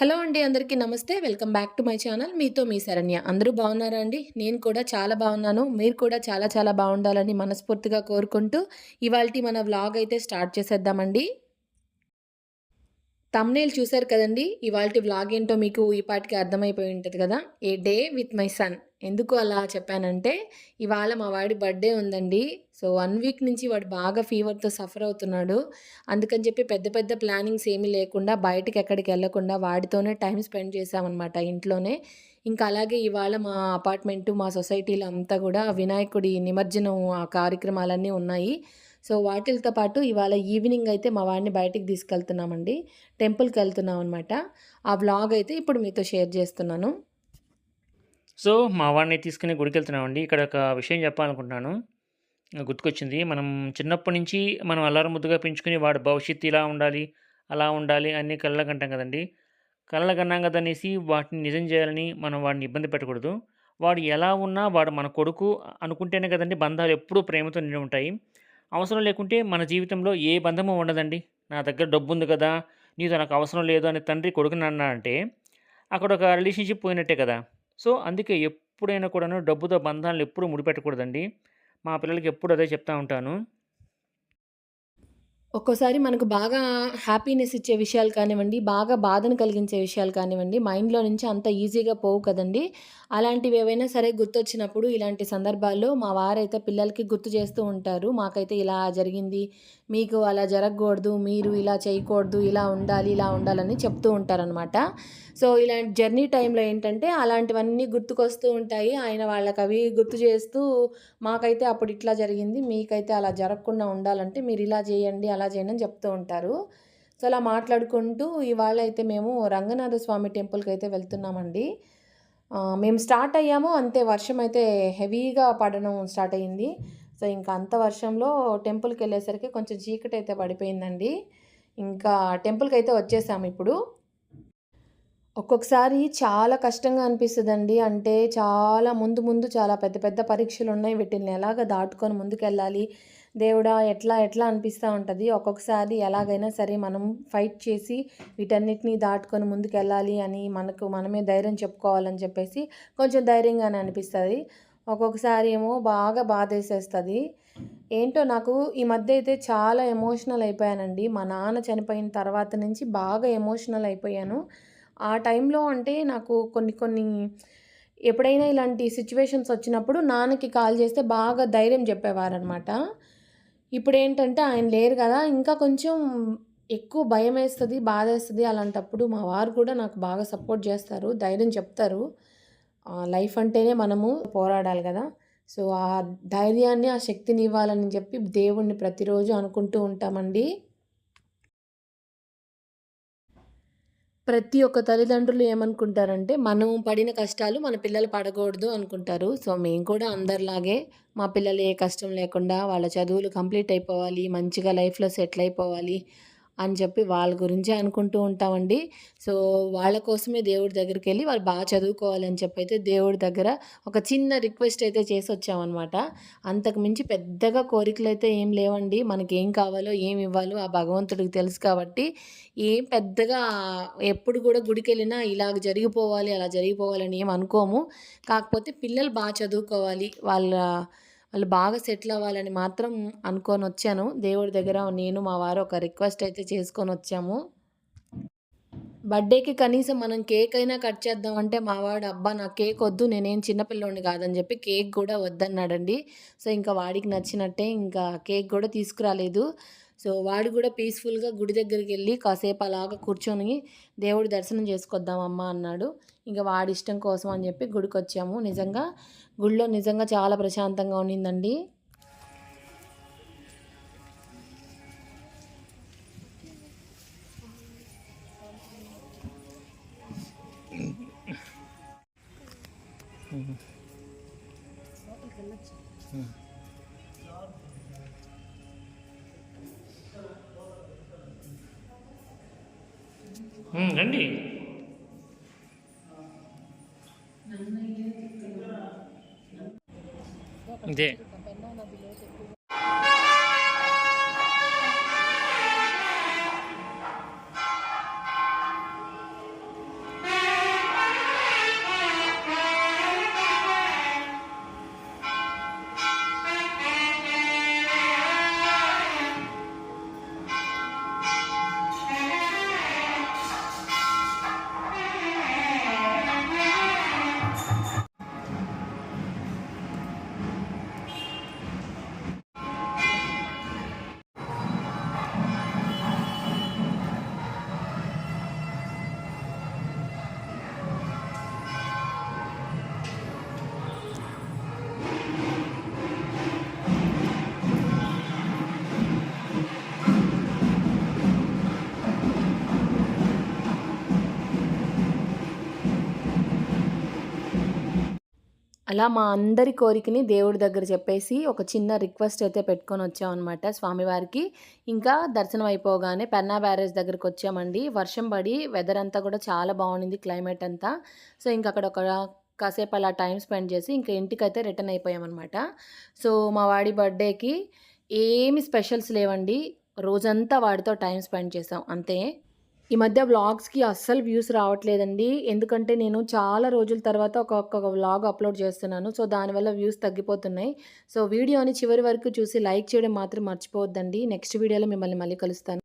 Hello అండి అందరికీ నమస్తే. Welcome back to my channel. మీతో మీ శరణ్య. అందరూ బాగున్నారా అండి? నేను కూడా చాలా బాగున్నాను. మీరు కూడా చాలా చాలా బాగుండాలని మనస్ఫూర్తిగా కోరుకుంటూ ఇవాళ మన వ్లాగ్ అయితే స్టార్ట్ చేసేద్దామండి. తమ్నేల్ చూశారు కదండి? ఇవాళ వ్లాగ్ ఏంటో మీకు ఈ పాటికి అర్థమైపోయి ఉంటుంది కదా? A day with my son ఎందుకు అలా చెప్పానంటే ఇవాళ మా వాడి బర్త్డే ఉందండి. సో వన్ వీక్ నుంచి వాడు బాగా ఫీవర్తో సఫర్ అవుతున్నాడు. అందుకని చెప్పి పెద్ద పెద్ద ప్లానింగ్స్ ఏమీ లేకుండా బయటకి ఎక్కడికి వెళ్ళకుండా వాడితోనే టైం స్పెండ్ చేసామన్నమాట ఇంట్లోనే. ఇంకా అలాగే ఇవాళ మా అపార్ట్మెంటు మా సొసైటీలో అంతా కూడా వినాయకుడి నిమజ్జనం ఆ కార్యక్రమాలన్నీ ఉన్నాయి. సో వాటితో పాటు ఇవాళ ఈవినింగ్ అయితే మా వాడిని బయటికి తీసుకెళ్తున్నామండి. టెంపుల్కి వెళ్తున్నాం అనమాట ఆ వ్లాగ్ అయితే ఇప్పుడు మీతో షేర్ చేస్తున్నాను. సో మా వాడిని తీసుకుని గుడికి వెళ్తున్నామండి. ఇక్కడ ఒక విషయం చెప్పాలనుకుంటున్నాను. గుర్తుకొచ్చింది. మనం చిన్నప్పటి నుంచి మనం అల్లారం ముద్దుగా పెంచుకుని వాడు భవిష్యత్తు ఇలా ఉండాలి అలా ఉండాలి అన్ని కళ్ళకంటాం కదండి. కళ్ళకన్నాం కదనేసి వాటిని నిజం చేయాలని మనం వాడిని ఇబ్బంది పెట్టకూడదు. వాడు ఎలా ఉన్నా వాడు మన కొడుకు అనుకుంటేనే కదండి బంధాలు ఎప్పుడూ ప్రేమతో నిండి ఉంటాయి. అవసరం లేకుంటే మన జీవితంలో ఏ బంధము ఉండదండి. నా దగ్గర డబ్బు ఉంది కదా నీతో నాకు అవసరం లేదు అని తండ్రి కొడుకుని అన్నాడంటే అక్కడ ఒక రిలేషన్షిప్ పోయినట్టే కదా. సో అందుకే ఎప్పుడైనా కూడాను డబ్బుతో బంధాలను ఎప్పుడూ ముడిపెట్టకూడదండి. మా పిల్లలకి ఎప్పుడు అదే చెప్తా ఉంటాను. ఒక్కోసారి మనకు బాగా హ్యాపీనెస్ ఇచ్చే విషయాలు కానివ్వండి బాగా బాధను కలిగించే విషయాలు కానివ్వండి మైండ్లో నుంచి అంత ఈజీగా పోవు కదండి. అలాంటివి ఏవైనా సరే గుర్తొచ్చినప్పుడు ఇలాంటి సందర్భాల్లో మా వారైతే పిల్లలకి గుర్తు చేస్తూ ఉంటారు. మాకైతే ఇలా జరిగింది మీకు అలా జరగకూడదు మీరు ఇలా చేయకూడదు ఇలా ఉండాలి ఇలా ఉండాలని చెప్తూ ఉంటారనమాట సో ఇలాంటి జర్నీ టైంలో ఏంటంటే అలాంటివన్నీ గుర్తుకొస్తూ ఉంటాయి. ఆయన వాళ్ళకి అవి గుర్తు చేస్తూ మాకైతే అప్పుడు ఇట్లా జరిగింది మీకైతే అలా జరగకుండా ఉండాలంటే మీరు ఇలా చేయండి అలా చేయండి అని చెప్తూ ఉంటారు. సో అలా మాట్లాడుకుంటూ ఇవాళ అయితే మేము రంగనాథ స్వామి టెంపుల్కి అయితే వెళ్తున్నామండి. మేము స్టార్ట్ అయ్యాము అంతే వర్షం అయితే హెవీగా పడడం స్టార్ట్ అయ్యింది. సో ఇంకా అంత వర్షంలో టెంపుల్కి వెళ్ళేసరికి కొంచెం చీకటి అయితే పడిపోయిందండి. ఇంకా టెంపుల్కి అయితే వచ్చేసాము ఇప్పుడు. ఒక్కొక్కసారి చాలా కష్టంగా అనిపిస్తుందండి. అంటే చాలా ముందు ముందు చాలా పెద్ద పెద్ద పరీక్షలు ఉన్నాయి వీటిని ఎలాగ దాటుకొని ముందుకెళ్ళాలి? దేవుడా ఎట్లా ఎట్లా అనిపిస్తూ ఉంటుంది? ఒక్కొక్కసారి ఎలాగైనా సరే మనం ఫైట్ చేసి వీటన్నిటిని దాటుకొని ముందుకెళ్ళాలి అని మనకు మనమే ధైర్యం చెప్పుకోవాలని చెప్పేసి కొంచెం ధైర్యంగానే అనిపిస్తుంది. ఒక్కొక్కసారి ఏమో బాగా బాధేసేస్తుంది. ఏంటో నాకు ఈ మధ్య అయితే చాలా ఎమోషనల్ అయిపోయానండి. మా నాన్న చనిపోయిన తర్వాత నుంచి బాగా ఎమోషనల్ అయిపోయాను. ఆ టైంలో అంటే నాకు కొన్ని కొన్ని ఎప్పుడైనా ఇలాంటి సిచ్యువేషన్స్ వచ్చినప్పుడు నాన్నకి కాల్ చేస్తే బాగా ధైర్యం చెప్పేవారనమాట ఇప్పుడు ఏంటంటే ఆయన లేరు కదా ఇంకా కొంచెం ఎక్కువ భయం వేస్తుంది బాధ వేస్తుంది అలాంటప్పుడు మా వారు కూడా నాకు బాగా సపోర్ట్ చేస్తారు ధైర్యం చెప్తారు. లైఫ్ అంటేనే మనము పోరాడాలి కదా. సో ఆ ధైర్యాన్ని ఆ శక్తిని ఇవ్వాలని చెప్పి దేవుణ్ణి ప్రతిరోజు అనుకుంటూ ఉంటామండి. ప్రతి ఒక్క తల్లిదండ్రులు ఏమనుకుంటారంటే మనం పడిన కష్టాలు మన పిల్లలు పడకూడదు అనుకుంటారు. సో మేము కూడా అందరిలాగే మా పిల్లలు ఏ కష్టం లేకుండా వాళ్ళ చదువులు కంప్లీట్ అయిపోవాలి మంచిగా లైఫ్లో సెటిల్ అయిపోవాలి అని చెప్పి వాళ్ళ గురించే అనుకుంటూ ఉంటామండి. సో వాళ్ళ కోసమే దేవుడి దగ్గరికి వెళ్ళి వాళ్ళు బాగా చదువుకోవాలని చెప్పి అయితే దేవుడి దగ్గర ఒక చిన్న రిక్వెస్ట్ అయితే చేసి వచ్చామన్నమాట అంతకు మించి పెద్దగా కోరికలు అయితే ఏం లేవండి. మనకి ఏం కావాలో ఏం ఇవ్వాలో ఆ భగవంతుడికి తెలుసు కాబట్టి ఏం పెద్దగా ఎప్పుడు కూడా గుడికి వెళ్ళినా ఇలా జరిగిపోవాలి అలా జరిగిపోవాలని ఏం అనుకోము. కాకపోతే పిల్లలు బాగా చదువుకోవాలి వాళ్ళ వాళ్ళు బాగా సెటిల్ అవ్వాలని మాత్రం అనుకొని వచ్చాను. దేవుడి దగ్గర నేను మా వారు ఒక రిక్వెస్ట్ అయితే చేసుకొని వచ్చాము. బర్త్డేకి కనీసం మనం కేక్ అయినా కట్ చేద్దాం అంటే మా వాడు అబ్బా నా కేక్ వద్దు నేనేం చిన్నపిల్లోని కాదని చెప్పి కేక్ కూడా వద్దన్నాడండి. సో ఇంకా వాడికి నచ్చినట్టే ఇంకా కేక్ కూడా తీసుకురాలేదు. సో వాడు కూడా పీస్ఫుల్గా గుడి దగ్గరికి వెళ్ళి కాసేపు అలాగా కూర్చొని దేవుడి దర్శనం చేసుకొద్దాం అమ్మ అన్నాడు. ఇంకా వాడి ఇష్టం కోసం అని చెప్పి గుడికి వచ్చాము. నిజంగా గుడిలో నిజంగా చాలా ప్రశాంతంగా ఉండిందండి ఉమ్, రండి ఇదే అలా మా అందరి కోరికని దేవుడి దగ్గర చెప్పేసి ఒక చిన్న రిక్వెస్ట్ అయితే పెట్టుకొని వచ్చామన్నమాట స్వామివారికి. ఇంకా దర్శనం అయిపోగానే పెన్నా బ్యారేజ్ దగ్గరికి వచ్చామండి. వర్షం పడి వెదర్ అంతా కూడా చాలా బాగుంది క్లైమేట్ అంతా. సో ఇంకా అక్కడ ఒక కాసేపు అలా టైం స్పెండ్ చేసి ఇంకా ఇంటికైతే రిటర్న్ అయిపోయామన్నమాట. సో మా వాడి బర్త్డేకి ఏమి స్పెషల్స్ లేవండి. రోజంతా వాడితో టైం స్పెండ్ చేసాం అంతే. ఈ మధ్య వ్లాగ్స్కి అస్సలు వ్యూస్ రావట్లేదండి. ఎందుకంటే నేను చాలా రోజుల తర్వాత ఒక్కొక్క వ్లాగ్ అప్లోడ్ చేస్తున్నాను. సో దానివల్ల వ్యూస్ తగ్గిపోతున్నాయి. సో వీడియోని చివరి వరకు చూసి లైక్ చేయడం మాత్రం మర్చిపోవద్దండి. నెక్స్ట్ వీడియోలో మిమ్మల్ని మళ్ళీ కలుస్తాను.